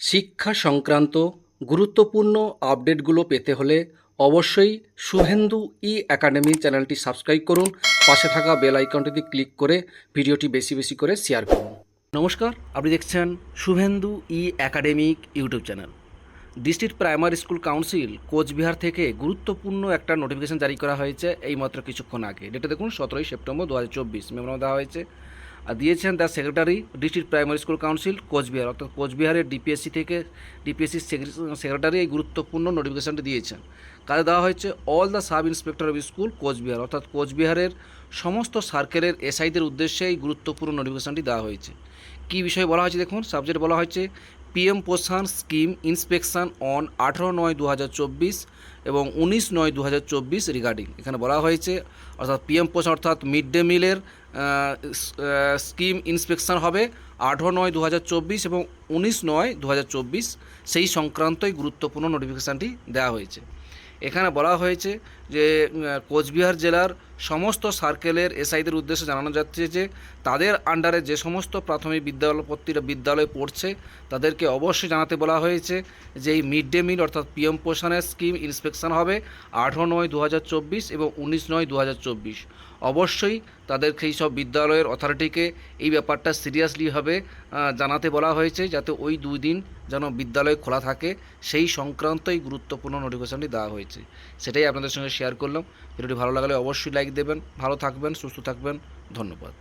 শিক্ষা সংক্রান্ত গুরুত্বপূর্ণ আপডেটগুলো পেতে হলে অবশ্যই শুভেন্দু ই একাডেমি চ্যানেলটি সাবস্ক্রাইব করুন। পাশে থাকা বেল আইকনটিতে ক্লিক করে ভিডিওটি বেশি বেশি করে শেয়ার করুন। নমস্কার, আপনি দেখছেন Suvendu E academic YouTube channel. District primary school council, Coochbehar থেকে গুরুত্বপূর্ণ একটা নোটিফিকেশন জারি করা হয়েছে এই মাত্র কিছুক্ষণ আগে। ডেটা দেখুন, সতেরোই সেপ্টেম্বর দু হাজার চব্বিশ। মেমোরাম দেওয়া হয়েছে। আর দিয়েছেন the secretary district primary school council Coochbehar. অর্থাৎ কোচবিহারের ডিপিএসসি থেকে ডিপিএসসি সেক্রেটারি এই গুরুত্বপূর্ণ নোটিফিকেশনটি দিয়েছেন। কাজে দেওয়া হয়েছে all the sub inspector of school Coochbehar. অর্থাৎ কোচবিহারের সমস্ত সার্কেলের এসআইদের উদ্দেশ্যে এই গুরুত্বপূর্ণ নোটিফিকেশনটি দেওয়া হয়েছে। কী বিষয়ে বলা হয়েছে দেখুন? সাবজেক্ট বলা হয়েছে পিএম পোষণ স্কিম ইন্সপেকশন অন আঠেরো নয় দু এবং উনিশ নয় দু রিগার্ডিং। এখানে বলা হয়েছে, অর্থাৎ পিএম পোষণ অর্থাৎ মিড ডে মিলের স্কিম ইন্সপেকশন হবে আঠেরো নয় দু এবং উনিশ নয় দু সেই সংক্রান্তই গুরুত্বপূর্ণ নোটিফিকেশানটি দেওয়া হয়েছে। এখানে বলা হয়েছে যে কোচবিহার জেলার সমস্ত সার্কেলের এসআইদের উদ্দেশ্যে জানানো যাচ্ছে যে, তাদের আন্ডারে যে সমস্ত প্রাথমিক বিদ্যালয়পত্রীরা বিদ্যালয়ে পড়ছে, তাদেরকে অবশ্যই জানাতে বলা হয়েছে যে, এই মিড ডে মিল অর্থাৎ পিএম পোষণের স্কিম ইন্সপেকশন হবে আঠেরো নয় দু এবং উনিশ নয় দু অবশ্যই তাদেরকে এই সব বিদ্যালয়ের অথরিটিকে এই ব্যাপারটা সিরিয়াসলিভাবে জানাতে বলা হয়েছে যাতে ওই দুই দিন যেন বিদ্যালয় খোলা থাকে, সেই সংক্রান্তই গুরুত্বপূর্ণ নোটিফিকেশনটি দেওয়া হয়েছে। সেটাই আপনাদের সঙ্গে শেয়ার করলাম। ভিডিওটি ভালো লাগলে অবশ্যই লাইক দেবেন। ভালো থাকবেন, সুস্থ থাকবেন। ধন্যবাদ।